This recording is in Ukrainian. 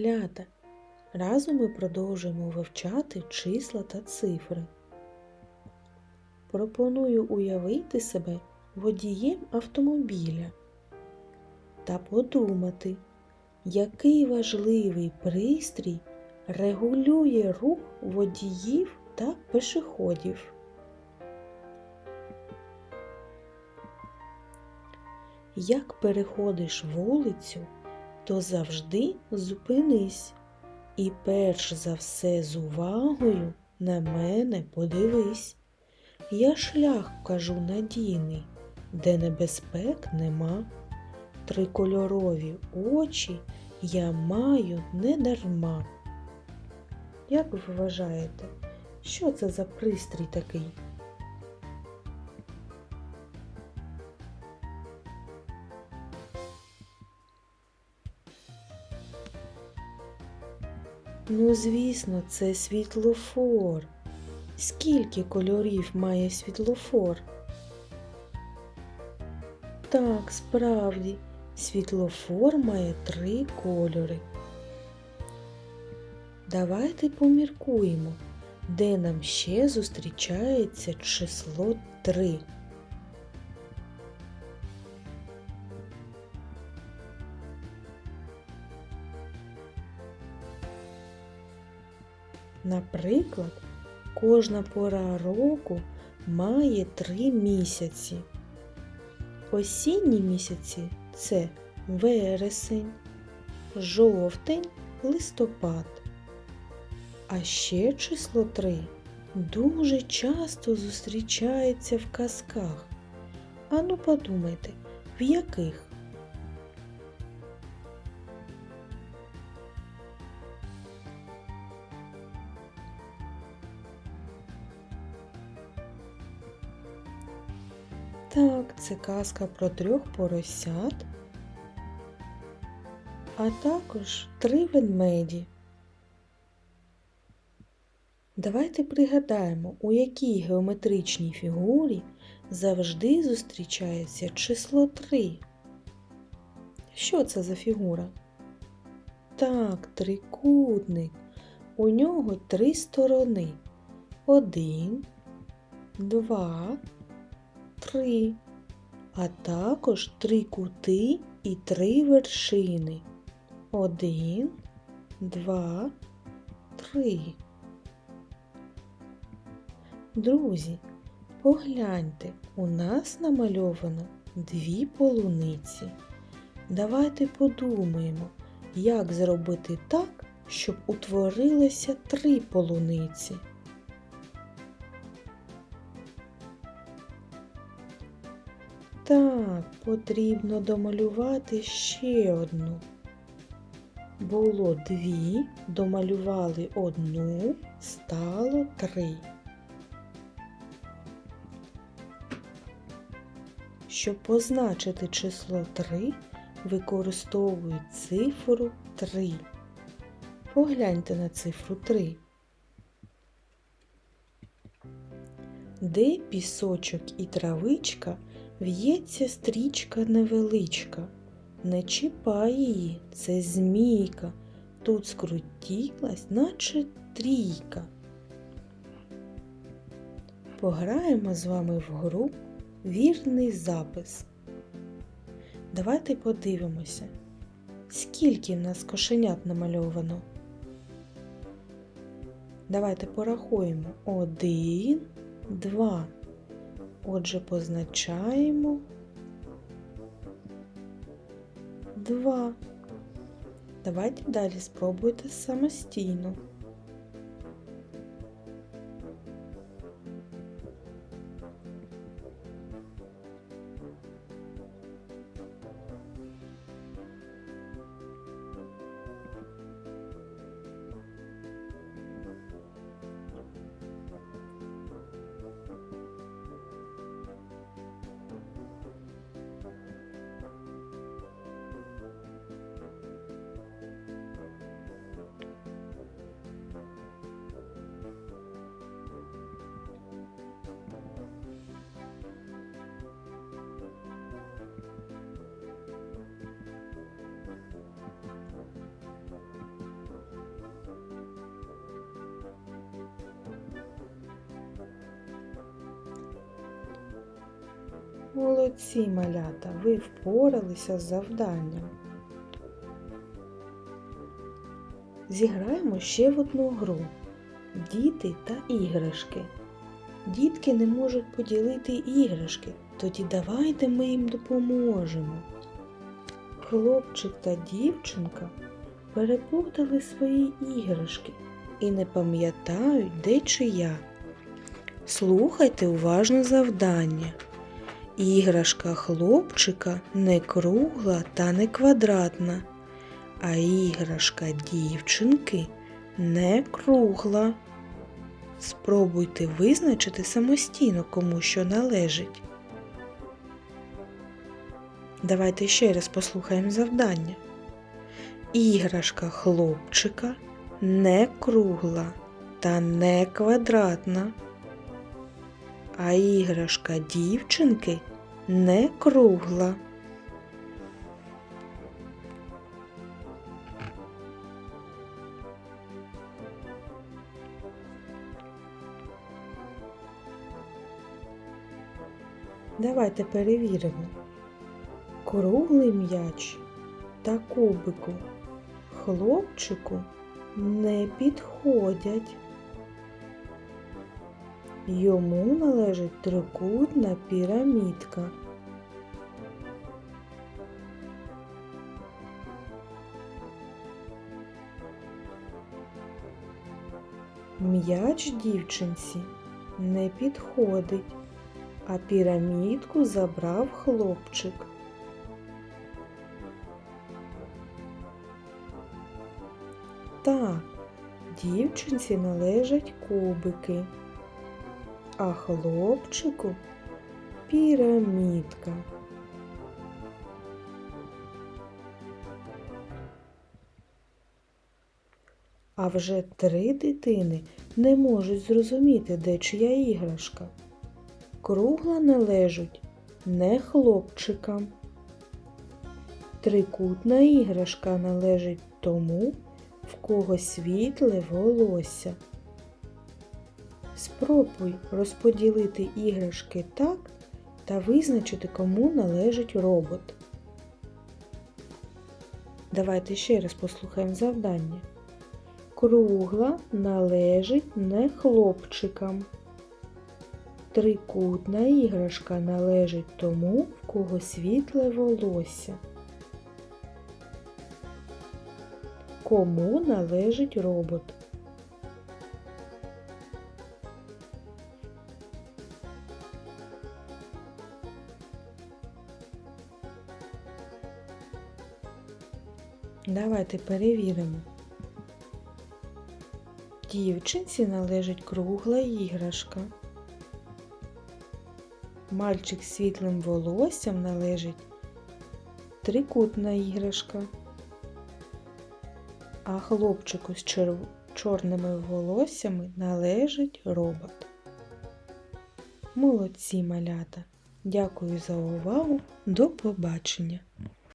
Лята. Разом ми продовжуємо вивчати числа та цифри. Пропоную уявити себе водієм автомобіля та подумати, який важливий пристрій регулює рух водіїв та пешеходів. Як переходиш вулицю, то завжди зупинись і перш за все з увагою на мене подивись. Я шлях кажу надійний, де небезпек нема. Трикольорові очі я маю не дарма. Як ви вважаєте, що це за пристрій такий? Ну, звісно, це світлофор. Скільки кольорів має світлофор? Так, справді, світлофор має три кольори. Давайте поміркуємо, де нам ще зустрічається число 3. Наприклад, кожна пора року має три місяці. Осінні місяці це вересень, жовтень, листопад. А ще число 3 дуже часто зустрічається в казках. Ану подумайте, в яких? Це казка про трьох поросят, а також три ведмеді. Давайте пригадаємо, у якій геометричній фігурі завжди зустрічається число 3. Що це за фігура? Так, трикутник. У нього три сторони. Один, два, три, а також три кути і три вершини. Один, два, три. Друзі, погляньте, у нас намальовано дві полуниці. Давайте подумаємо, як зробити так, щоб утворилося три полуниці. Так, потрібно домалювати ще одну. Було дві, домалювали одну, стало три. Щоб позначити число 3, використовують цифру 3. Погляньте на цифру 3. Де пісочок і травичка в'ється стрічка невеличка. Не чіпай її, це змійка. Тут скрутілась, наче трійка. Пограємо з вами в гру вірний запис. Давайте подивимося, скільки в нас кошенят намальовано. Давайте порахуємо один, два. Отже, позначаємо два. Давайте далі спробуйте самостійно. Молодці малята, ви впоралися з завданням. Зіграємо ще в одну гру Діти та іграшки. Дітки не можуть поділити іграшки, тоді давайте ми їм допоможемо. Хлопчик та дівчинка переплутали свої іграшки і не пам'ятають, де чия. Слухайте уважно завдання. Іграшка хлопчика не кругла та не квадратна, а іграшка дівчинки не кругла. Спробуйте визначити самостійно, кому що належить. Давайте ще раз послухаємо завдання. Іграшка хлопчика не кругла та не квадратна, а іграшка дівчинки не кругла. Давайте перевіримо. Круглий м'яч та кубику хлопчику не підходять. Йому належить трикутна пірамідка. М'яч дівчинці не підходить, а пірамідку забрав хлопчик. Так, дівчинці належать кубики, а хлопчику пірамідка. А вже три дитини не можуть зрозуміти, де чия іграшка. Кругла належить не хлопчикам. Трикутна іграшка належить тому, в кого світле волосся. Спробуй розподілити іграшки так та визначити, кому належить робот. Давайте ще раз послухаємо завдання. Кругла належить не хлопчикам. Трикутна іграшка належить тому, в кого світле волосся. Кому належить робот? Давайте перевіримо. Дівчинці належить кругла іграшка. Мальчик з світлим волоссям належить трикутна іграшка, а хлопчику з черв- чорними волоссями належить робот. Молодці малята! Дякую за увагу! До побачення!